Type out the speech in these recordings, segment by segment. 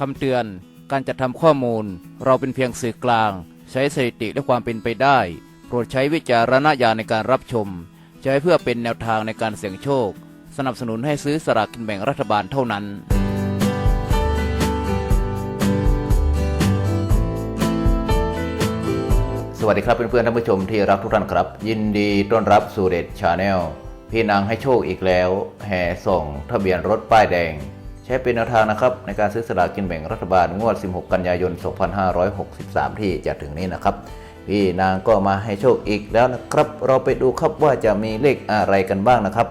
คำเตือน การจัดทำข้อมูล เราเป็นเพียงสื่อกลาง ใช้สถิติและความเป็นไปได้ โปรดใช้วิจารณญาณในการรับชม ใช้เพื่อเป็นแนวทางในการเสี่ยงโชค สนับสนุนให้ซื้อสลากกินแบ่งรัฐบาลเท่านั้นสวัสดีครับเพื่อนๆท่านผู้ชมที่รักทุกท่านครับ ยินดีต้อนรับสู่เดชชาแนลพี่นางให้โชคอีกแล้ว แห่ส่งทะเบียนรถป้ายแดง ใช้เป็นแนวทางนะครับในการซื้อสลากกินแบ่งรัฐบาลงวด 16 กันยายน 2563 ที่จะถึงนี้นะครับ พี่นางก็มาให้โชคอีกแล้วนะครับ เราไปดูครับว่าจะมีเลขอะไรกันบ้างนะครับ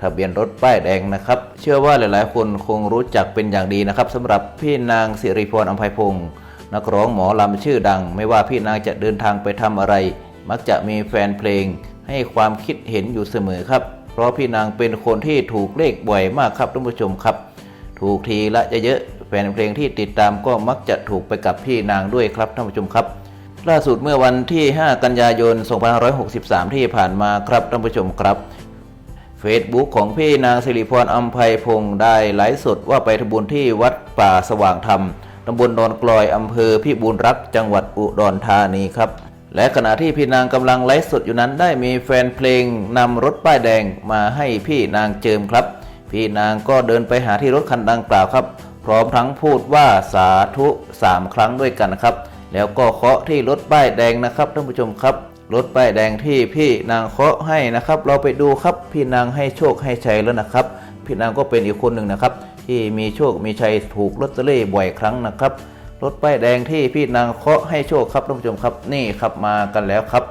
ทะเบียนรถป้ายแดงนะครับ เชื่อว่าหลายๆ คนคงรู้จักเป็นอย่างดีนะครับสำหรับพี่นางสิริพรอัมภัยพงศ์นักร้องหมอลำชื่อดัง ไม่ว่าพี่นางจะเดินทางไปทำอะไร มักจะมีแฟนเพลง ให้ความคิดเห็นอยู่เสมอครับ เพราะพี่นางเป็นคนที่ถูกเลขบ่อยมากครับท่านผู้ชมครับ ถูกทีละเยอะๆแฟนเพลงที่ติดตามก็มักจะถูกไปกับพี่นางด้วยครับท่านผู้ชมครับ ล่าสุดเมื่อวันที่ 5 กันยายน 2563 ที่ผ่านมาครับท่านผู้ชมครับเฟซบุ๊กของพี่นางสิริพรอัมภัยพงศ์ได้ไลฟ์สดว่าไปทำบุญที่วัดป่าสว่างธรรมตำบลดอนกลอยอำเภอพิบูลรักษ์จังหวัดอุดรธานีครับและขณะที่พี่นางกำลังไลฟ์สดอยู่นั้นได้มีแฟนเพลงนำรถป้ายแดงมาให้พี่นางเจิมครับ พี่นางก็เดินไปหาที่รถคันดังกล่าวครับ พร้อมทั้งพูดว่าสาธุสามครั้งด้วยกันนะครับ แล้วก็เคาะที่รถป้ายแดงนะครับท่านผู้ชมครับรถป้ายแดงที่พี่นางเคาะให้นะครับ เราไปดูครับพี่นางให้โชคให้ชัยแล้วนะครับ พี่นางก็เป็นอีกคนหนึ่งนะครับ ที่มีโชคมีชัยถูกลอตเตอรี่บ่อยครั้งนะครับรถป้ายแดงที่พี่นางเคาะให้โชคครับท่านผู้ชมครับนี่ครับมากันแล้วครับ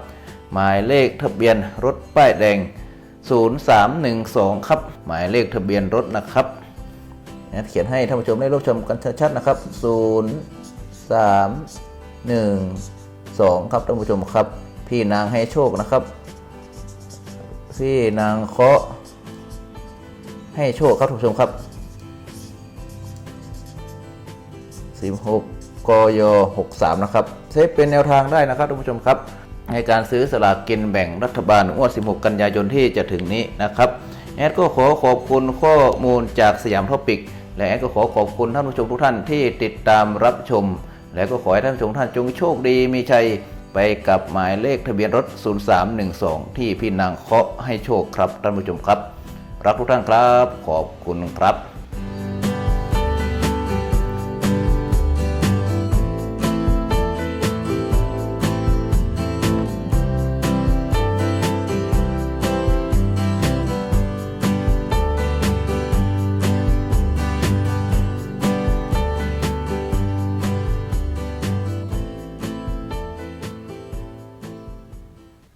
หมายเลขทะเบียนรถป้ายแดง 0312 ครับ หมายเลขทะเบียนรถนะครับเขียนให้ท่านผู้ชมได้รับชมกันชัดๆนะครับ 0 3 1 2 ครับท่านผู้ชมครับ พี่นางให้โชคนะครับ พี่นางเคาะให้โชคครับท่านผู้ชมครับ 16กย63 นะครับเซฟเป็นแนวทางได้นะครับท่านผู้ชมครับ ในการซื้อสลากกินแบ่งรัฐบาลงวด 16 กันยายนที่จะถึงนี้นะครับแอดก็ขอขอบคุณข้อมูลจากสยามท็อปิก และแอดก็ขอขอบคุณท่านผู้ชมทุกท่านที่ติดตามรับชม และก็ขอให้ท่านผู้ชมท่านจงโชคดีมีชัยไปกับหมายเลขทะเบียนรถ 0312 ที่พี่นางเคาะให้โชคครับท่านผู้ชมครับ รักทุกท่านครับ ขอบคุณครับ